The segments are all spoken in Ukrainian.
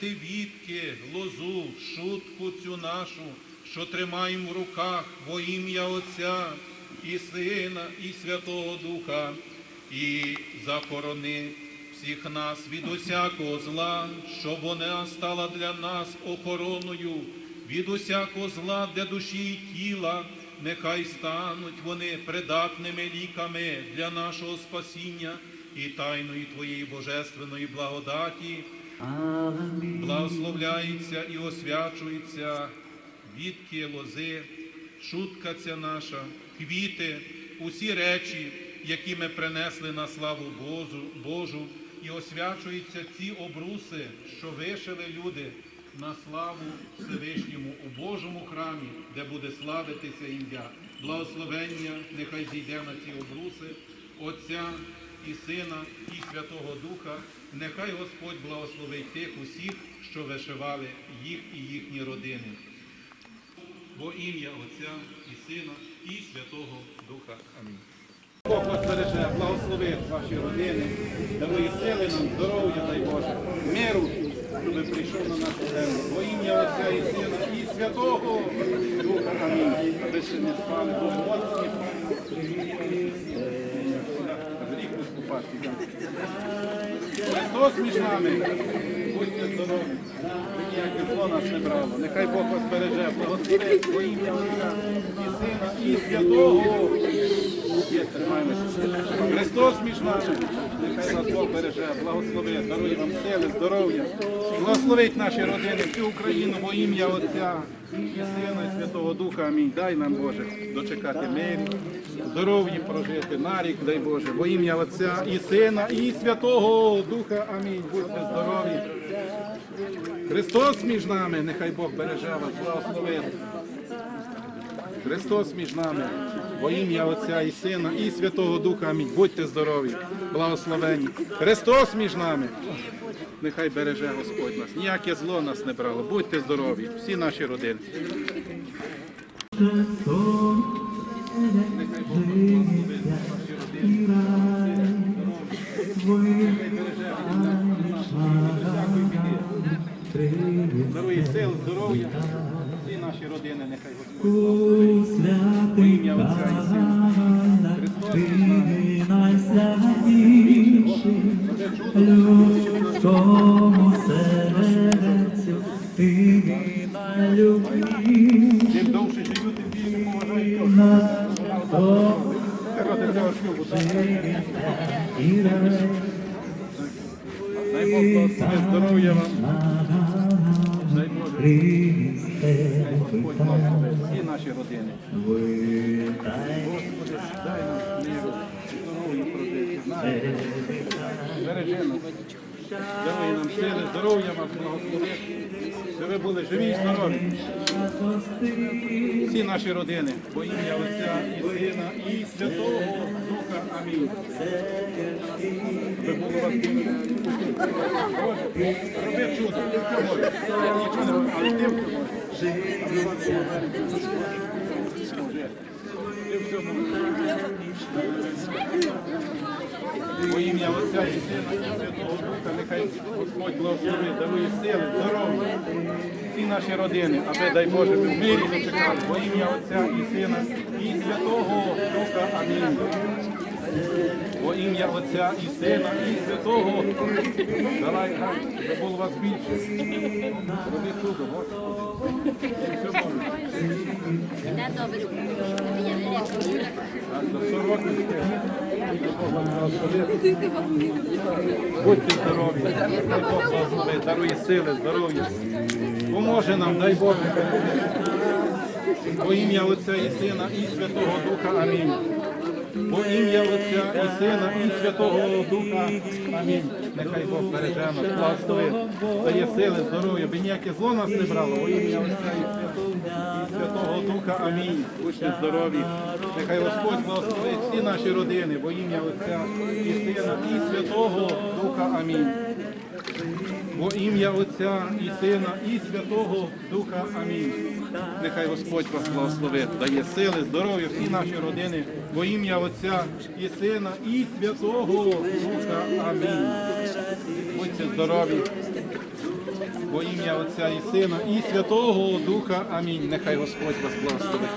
ти відки, лозу, шутку цю нашу, що тримаємо в руках во ім'я Отця і Сина, і Святого Духа, і захорони всіх нас від усякого зла, щоб вона стала для нас охороною від усякого зла для душі і тіла. Нехай стануть вони придатними ліками для нашого спасіння і тайної Твоєї божественної благодаті. Благословляється і освячується відки лози, шутка ця наша, квіти, усі речі, які ми принесли на славу Божу, Божу, і освячуються ці обруси, що вишили люди на славу Всевишньому у Божому храмі, де буде славитися ім'я. Благословення нехай зійде на ці обруси Отця і Сина, і Святого Духа. Нехай Господь благословить тих усіх, що вишивали їх і їхні родини. Во ім'я Отця і Сина, і Святого Духа. Амінь. Бог вас береже, благословить ваші родини, дарує сили нам, здоров'я, дай Боже, миру, щоб прийшов на нашу землю. Во ім'я Отця і Сина, і Святого Духа. Амінь. Ви ще не спали, Боже, моцні. Рік виступати. Христос між нами. Будьте здорові. Ніяке зло нас не брало. Нехай Бог вас береже, Благослови во і Сина, і Святого. Христос між нами. Нехай вас Бог береже, благословить, дарує вам сили, здоров'я. Благословить наші родини, всю Україну во ім'я Отця і Сина, і Святого Духа. Амінь. Дай нам, Боже, дочекати мирі, здоров'ї прожити на рік, дай Боже, во ім'я Отця і Сина, і Святого Духа. Амінь. Будьте здорові. Христос між нами, нехай Бог береже вас, благословить. Христос між нами, во ім'я Отця і Сина, і Святого Духа. Амінь. Будьте здорові, благословені. Христос між нами. Нехай береже Господь нас. Ніяке зло нас не брало. Будьте здорові, всі наші родини. Нехай Бог благословить, ваші родини. Нехай береже від всякої біди. Дарує сил, здоров'я. Всі наші родини, нехай Господь. Ти Чим довше живу, тим на. Дай Бог здоров'я вам. Дай Боже. Господь всі наші родини. Господи, дай нам миру, здоров'я прожити. Знай, Бережи нас. Даруй нам сили, здоров'я вам благослови. Щоб ви були живі і здорові. Всі наші родини, во ім'я Отця і Сина, і Святого Духа. Амінь. Роби чудо, нічого не але ти в цьому. Аби вас було Ти в цьому Во ім'я Отця і Сина і Святого Духа, нехай Господь благословить, дарує сили, здоров'я. Всі наші родини, аби, дай Боже, ми в мирі дочекали. Во ім'я Отця і Сина і Святого Духа. Амінь. Во ім'я Отця і Сина і Святого. Давай, було вас більше. Роби чудо, Господи. Все можеш. Добре. Я не лякую. А до 40 років. Будьте здорові, дай дарує сили, здоров'я. Поможе нам, дай Бог. Во ім'я Отця і Сина і Святого Духа. Амінь. Во ім'я Отця і Сина і Святого Духа. Амінь. Нехай Бог береже нас, благословить, дає сили, здоров'я, би ніяке зло нас не брало. Во ім'я Отця і Святого, Святого Духа. Амінь. Будьте здорові. Нехай Господь благословить всі наші родини. Во ім'я Отця і Сина і Святого Духа. Амінь. Во ім'я Отця і Сина, і Святого Духа. Амінь. Нехай Господь вас благословить, дає сили, здоров'я, всі наші родини. Во ім'я Отця і Сина, і Святого Духа. Амінь. Будьте здорові. Во ім'я Отця і Сина, і Святого Духа. Амінь. Нехай Господь вас благословить.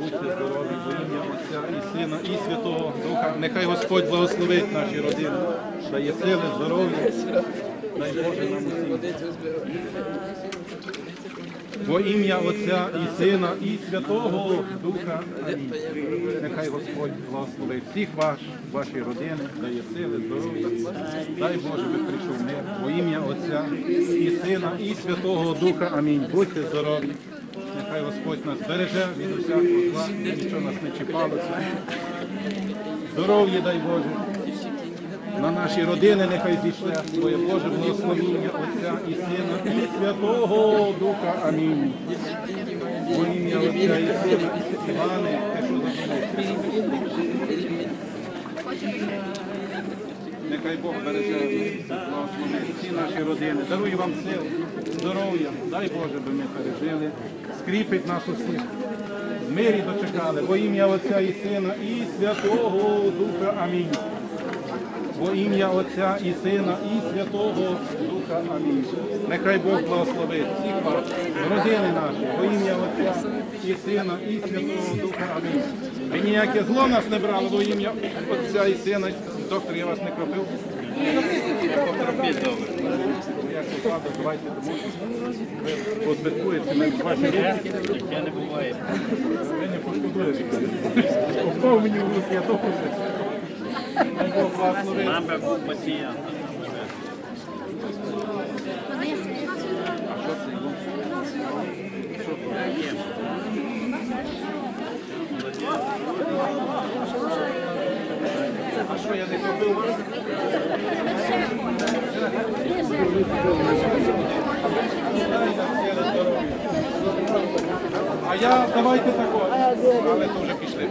Будьте здорові, во ім'я Отця і Сина, і Святого Духа. Нехай Господь благословить наші родини, дає сили, здоров'я. Во ім'я Отця і Сина, і Святого Духа. Амінь. Нехай Господь благословить всіх ваш, ваші родини, дає сили, здоров'я. Дай Боже, ви прийшов мир. Во ім'я Отця і Сина, і Святого Духа. Амінь. Будьте здорові. Нехай Господь нас береже від усякого зла, нічого нас не чіпалося. Здоров'я дай Боже. На наші родини нехай зійшле своє Боже благословіння Отця і Сина і Святого Духа. Амінь. Во ім'я Отця і Сина, Іване, те, що. Нехай Бог береже благословить всі наші родини. Даруй вам сил, здоров'я, дай Боже, би ми пережили, скріпить нас усіх. Мирі дочекали, во ім'я Отця і Сина і Святого Духа. Амінь. Во ім'я Отця і Сина, і Святого Духа. Амінь. Нехай Бог благословить всіх вас, родини наші, во ім'я Отця і Сина, і Святого Духа. Амінь. Ви ніяке зло нас не брали во ім'я Отця і Сина. Доктор, я вас не кропив. Позбиткуєте ваші руки. Я не буває. Ви не пошкодуєте. Я то пустив. Дай А що я не купив вас? А я давайте тако. Але то вже пішли.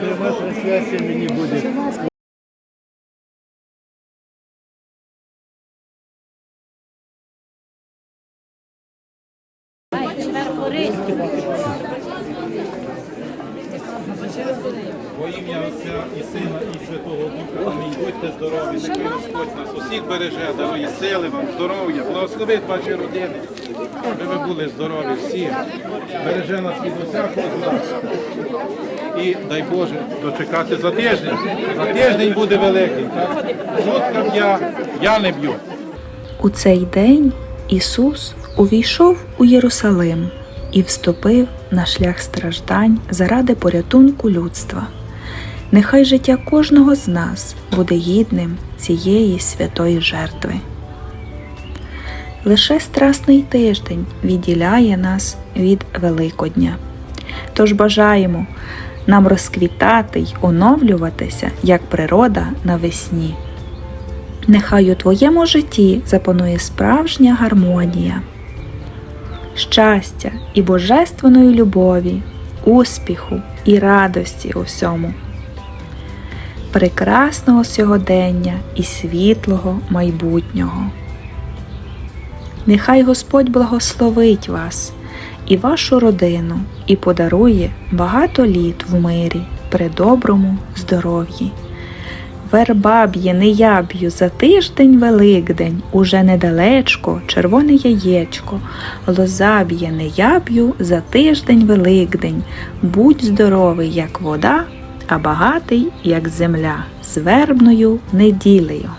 Пряма трансляція мені буде. Во ім'я Отця і Сина, і Святого Духа. Амінь. Будьте здорові, нехай Господь нас усіх береже, дарує сили вам, здоров'я, благословить ваші родини, щоб ви були здорові всі. Береже нас від усякого зла. І дай Боже дочекати за тиждень. За тиждень буде великий. Жодка я, я не б'ю. У цей день Ісус увійшов у Єрусалим і вступив на шлях страждань заради порятунку людства. Нехай життя кожного з нас буде гідним цієї святої жертви. Лише страсний тиждень відділяє нас від Великодня. Тож бажаємо нам розквітати й оновлюватися, як природа навесні. Нехай у твоєму житті запанує справжня гармонія, щастя і божественної любові, успіху і радості у всьому, прекрасного сьогодення і світлого майбутнього. Нехай Господь благословить вас і вашу родину і подарує багато літ в мирі при доброму здоров'ї. Верба б'є, не я б'ю, за тиждень Великдень, уже недалечко, червоне яєчко. Лоза б'є, не я б'ю, за тиждень Великдень. Будь здоровий, як вода, а багатий, як земля, з вербною неділею.